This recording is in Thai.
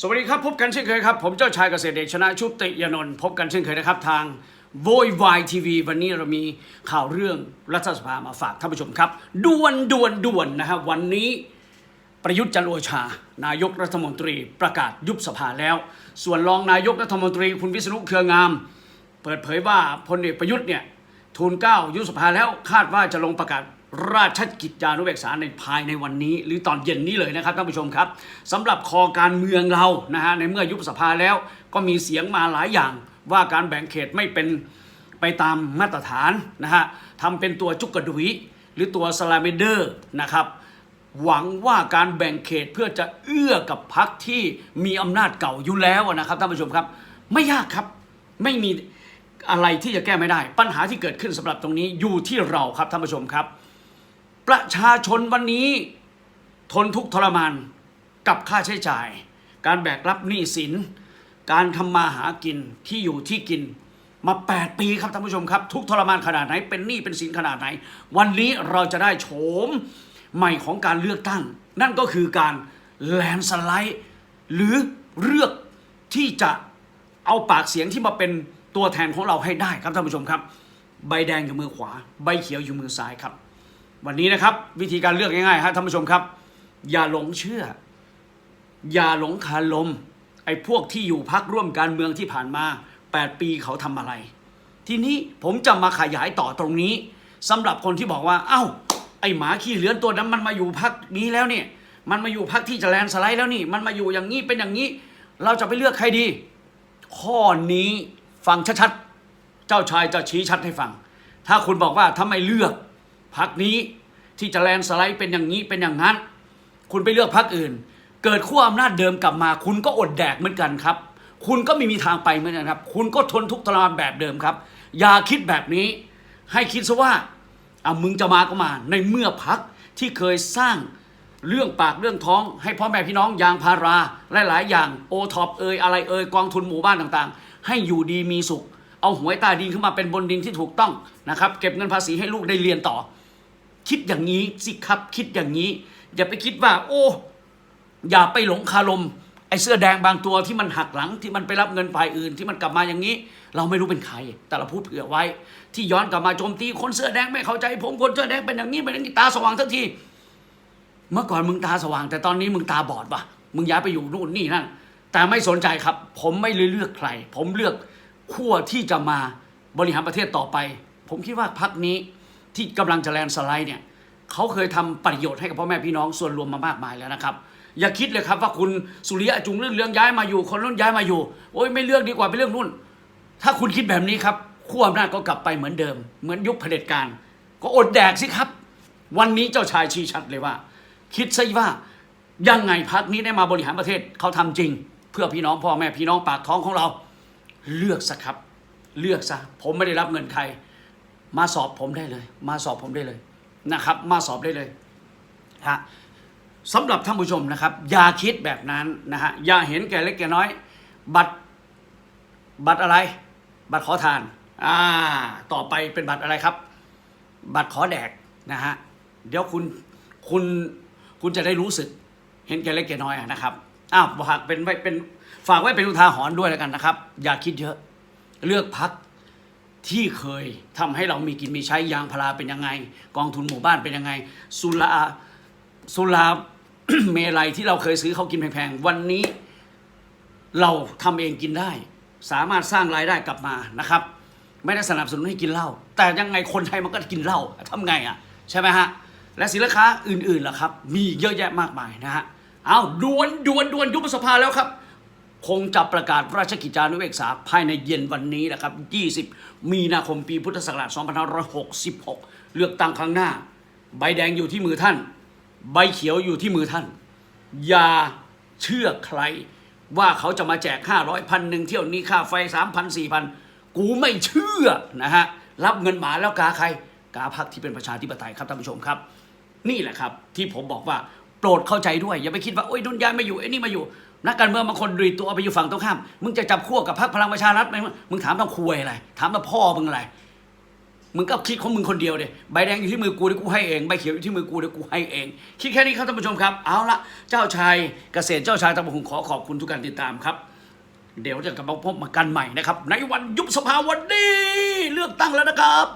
สวัสดีครับ พบกันเช่นเคยครับ ผมเจ้าชายเกษตรเดชชนะชุติยนนท์พบกันเช่นเคยนะครับ ทางโวยวายทีวีวันนี้เรามีข่าวเรื่องรัฐสภามาฝากท่านผู้ชมครับด่วนด่วนด่วนนะครับวันนี้ประยุทธ์จันโอชา นายกรัฐมนตรีประกาศยุบสภาแล้ว ส่วนรองนายกรัฐมนตรีคุณวิษณุเครืองาม เปิดเผยว่าพลเอกประยุทธ์เนี่ยทูลเก้ายุบสภาแล้วคาดว่าจะลงประกาศ ราชกิจจานุเบกษาในภายในวันนี้ หรือตอนเย็นนี้เลยนะครับท่านผู้ชมครับสำหรับคอการเมืองเรานะฮะในเมื่อยุบสภาแล้วก็มีเสียงมาหลายอย่าง ว่าการแบ่งเขตไม่เป็นไปตามมาตรฐานนะฮะทำเป็นตัวจุกกระดุยหรือตัวสลาเมเดอร์นะครับหวังว่าการแบ่งเขตเพื่อจะเอื้อกับพรรคที่มีอำนาจเก่าอยู่แล้วนะครับท่านผู้ชมครับ ไม่ยากครับไม่มีอะไรที่จะแก้ไม่ได้ ปัญหาที่เกิดขึ้นสำหรับตรงนี้อยู่ที่เราครับท่านผู้ชมครับ ประชาชนวันนี้ทนทุกทรมานกับค่าใช้จ่าย การแบกรับหนี้สิน การทำมาหากินที่อยู่ที่กินมา 8 ปีครับท่านผู้ชมครับ ทุกทรมานขนาดไหนเป็นหนี้เป็นสินขนาดไหน วันนี้เราจะได้โฉมใหม่ของการเลือกตั้ง นั่นก็คือการแลนสไลด์ หรือเลือกที่จะเอาปากเสียงที่มาเป็นตัวแทนของเราให้ได้ครับท่านผู้ชมครับ ใบแดงอยู่มือขวา ใบเขียวอยู่มือซ้ายครับ วันนี้นะครับ วิธีการเลือกง่ายๆครับท่านผู้ชมครับ อย่าหลงเชื่อ อย่าหลงคาลม ไอ้พวกที่อยู่พักร่วมการเมืองที่ผ่านมา 8 ปีเขาทำอะไร ทีนี้ผมจะมาขยายต่อตรงนี้สำหรับคนที่บอกว่า เอ้า ไอ้หมาขี้เหลือนตัวนั้นมันมาอยู่พักนี้แล้วเนี่ย มันมาอยู่พักที่จะแลนสไลด์แล้วนี่ มันมาอยู่อย่างนี้เป็นอย่างนี้ เราจะไปเลือกใครดี ข้อนี้ฟังชัดๆ เจ้าชายจะชี้ชัดให้ฟัง ถ้าคุณบอกว่าถ้าไม่เลือก พักนี้ที่จะแลนสไลด์เป็นอย่างนี้เป็นอย่างนั้น คุณไปเลือกพักอื่น เกิดขั้วอำนาจเดิมกลับมา คุณก็อดแดกเหมือนกันครับ คุณก็ไม่มีทางไปเหมือนกันครับ คุณก็ทนทุกข์ทรมานแบบเดิมครับ อย่าคิดแบบนี้ ให้คิดซะว่าเอามึงจะมาก็มา ในเมื่อพักที่เคยสร้างเรื่องปากเรื่องท้อง ให้พ่อแม่พี่น้องยางพาราหลาย ๆ อย่างโอท็อปเอยอะไรเอยกองทุนหมู่บ้านต่างๆ ให้อยู่ดีมีสุข เอาหวยใต้ดินขึ้นมาเป็นบนดินที่ถูกต้องนะครับ เก็บเงินภาษีให้ลูกได้เรียนต่อ คิดอย่างนี้สิครับคิดอย่างนี้ อย่าไปคิดว่า โอ้ อย่าไปหลงคารมไอ้เสื้อแดงบางตัวที่มันหักหลังที่มันไปรับเงินฝ่ายอื่นที่มันกลับมาอย่างนี้ เราไม่รู้เป็นใคร แต่เราพูดเผื่อไว้ ที่ย้อนกลับมาโจมตีคนเสื้อแดงไม่เข้าใจ ผมคนเสื้อแดงเป็นอย่างนี้เป็นอย่างนี้ตาสว่างทันที เมื่อก่อนมึงตาสว่าง แต่ตอนนี้มึงตาบอดปะมึงย้ายไปอยู่นู่นนี่นั่นแต่ไม่สนใจครับ ผมไม่เลยเลือกใคร ผมเลือกขั้วที่จะมาบริหารประเทศต่อไป ผมคิดว่าพักนี้ ที่กำลังจะแลนสไลด์เนี่ยเขาเคยทำประโยชน์ให้กับพ่อแม่พี่น้องส่วนรวมมามากมายแล้วนะครับ อย่าคิดเลยครับว่าคุณสุริยะจุงเรื่องเรื่องย้ายมาอยู่ คนนู้นย้ายมาอยู่โอ้ยไม่เลือกดีกว่าไปเรื่องนู่น ถ้าคุณคิดแบบนี้ครับขั้วอำนาจก็กลับไปเหมือนเดิม เหมือนยุคเผด็จการ ก็อดแดกสิครับ วันนี้เจ้าชายชี้ชัดเลยว่า คิดซะว่ายังไงพักนี้ได้มาบริหารประเทศเขาทำจริง เพื่อพี่น้องพ่อแม่พี่น้องปากท้องของเรา เลือกซะครับ เลือกซะผมไม่ได้รับเงินใคร มาสอบผมได้เลย มาสอบผมได้เลยนะครับ มาสอบได้เลยฮะสำหรับท่านผู้ชมนะครับ อย่าคิดแบบนั้นนะฮะอย่าเห็นแก่เล็กแก่น้อย บัตรบัตรอะไร บัตรขอทานอ่าต่อไปเป็นบัตรอะไรครับ บัตรขอแดกนะฮะเดี๋ยวคุณคุณคุณจะได้รู้สึก เห็นแก่เล็กแก่น้อยนะครับอ้าวฝากเป็นไว้เป็นฝากไว้เป็นอุทาหรณ์ด้วยแล้วกันนะครับ อย่าคิดเยอะเลือกพัก ที่เคยทำให้เรามีกินมีใช้ยางพาราเป็นยังไง กองทุนหมู่บ้านเป็นยังไงสุราสุราเมลัยที่เราเคยซื้อเขากินแพงๆวันนี้เราทำเองกินได้ สามารถสร้างรายได้กลับมานะครับ ไม่ได้สนับสนุนให้กินเหล้าแต่ยังไงคนไทยมันก็กินเหล้าทำไงอะใช่ไหมฮะและสินค้าอื่นๆล่ะครับ มีเยอะแยะมากมายนะฮะเอาดวนดวนดวนยุบสภาแล้วครับ คงจะประกาศราชกิจจานุเบกษาภายในเย็นวันนี้นะครับ 20 มีนาคมปีพุทธศักราช 2566 เลือกตั้งครั้งหน้า ใบแดงอยู่ที่มือท่าน ใบเขียวอยู่ที่มือท่าน อย่าเชื่อใคร ว่าเขาจะมาแจก 500พันหนึ่งเที่ยวนี้ค่าไฟ 3,000 4,000 กูไม่เชื่อนะฮะ รับเงินหมาแล้วกาใคร กาพักที่เป็นประชาธิปไตยครับท่านผู้ชมครับ นี่แหละครับที่ผมบอกว่าโปรดเข้าใจด้วย อย่าไปคิดว่าโอ้ยนุนยายมาอยู่ไอ้นี่มาอยู่ นักการเมืองบางคนดุยตัวเอาไปอยู่ฝั่งตรงข้าม มึงจะจับขั้วกับพรรคพลังประชารัฐไหมมึงถามต้องคุยอะไร ถามว่าพ่อมึงอะไร มึงก็คิดของมึงคนเดียวเดียใบแดงอยู่ที่มือกูเดี๋ยวกูให้เอง ใบเขียวอยู่ที่มือกูเดี๋ยวกูให้เอง คิดแค่นี้ครับท่านผู้ชมครับ เอาละเจ้าชายเกษตรเจ้าชายตะบงขอขอบคุณทุกการติดตามครับ เดี๋ยวจะกลับมาพบมากันใหม่นะครับ ในวันยุบสภาวันนี้เลือกตั้งแล้วนะครับ